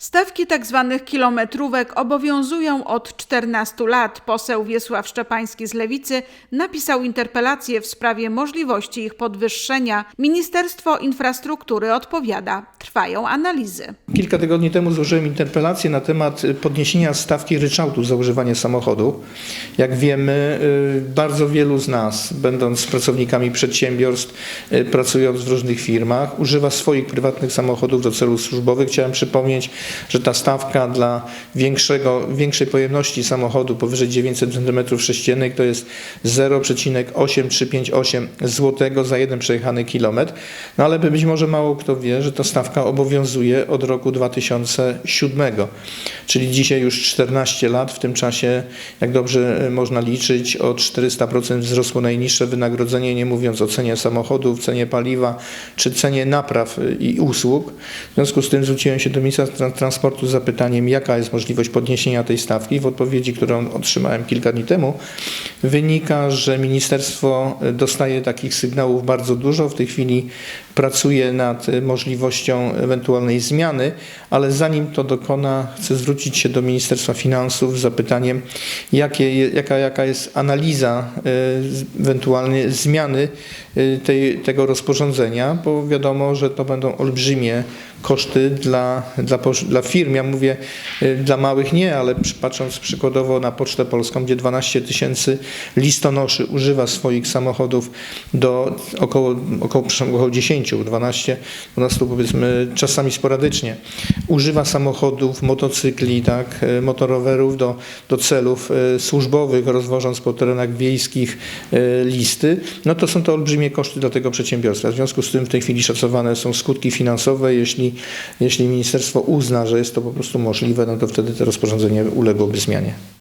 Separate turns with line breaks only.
Stawki tzw. kilometrówek obowiązują od 14 lat. Poseł Wiesław Szczepański z Lewicy napisał interpelację w sprawie możliwości ich podwyższenia. Ministerstwo Infrastruktury odpowiada. Trwają analizy.
Kilka tygodni temu złożyłem interpelację na temat podniesienia stawki ryczałtu za używanie samochodu. Jak wiemy, y, bardzo wielu z nas, będąc pracownikami przedsiębiorstw, y, pracując w różnych firmach, używa swoich prywatnych samochodów do celów służbowych. Chciałem przypomnieć, że ta stawka dla większego, większej pojemności samochodu powyżej 900 cm3 to jest 0,8358 zł za jeden przejechany kilometr. No ale być może mało kto wie, że ta stawka obowiązuje od roku 2007, czyli dzisiaj już 14 lat. W tym czasie, jak dobrze można liczyć, o 400% wzrosło najniższe wynagrodzenie, nie mówiąc o cenie samochodów, cenie paliwa czy cenie napraw i usług. W związku z tym zwróciłem się do ministra transportu z zapytaniem, jaka jest możliwość podniesienia tej stawki. W odpowiedzi, którą otrzymałem kilka dni temu, wynika, że ministerstwo dostaje takich sygnałów bardzo dużo. W tej chwili pracuje nad możliwością ewentualnej zmiany, ale zanim to dokona, chcę zwrócić się do Ministerstwa Finansów z zapytaniem, jakie, jaka, jaka jest analiza e, ewentualnie zmiany e, tej, tego rozporządzenia, bo wiadomo, że to będą olbrzymie koszty dla, dla, dla firm. Ja mówię e, dla małych nie, ale patrząc przykładowo na Pocztę Polską, gdzie 12 tysięcy listonoszy używa swoich samochodów do około, około, około 10, 12, 12 powiedzmy czasami sporadycznie, używa samochodów, motocykli, tak, e, motorowerów do, do celów e, służbowych, rozwożąc po terenach wiejskich listy, no to są to olbrzymie koszty dla tego przedsiębiorstwa. W związku z tym w tej chwili szacowane są skutki finansowe. Jeśli, jeśli ministerstwo uzna, że jest to po prostu możliwe, no to wtedy to rozporządzenie uległoby zmianie.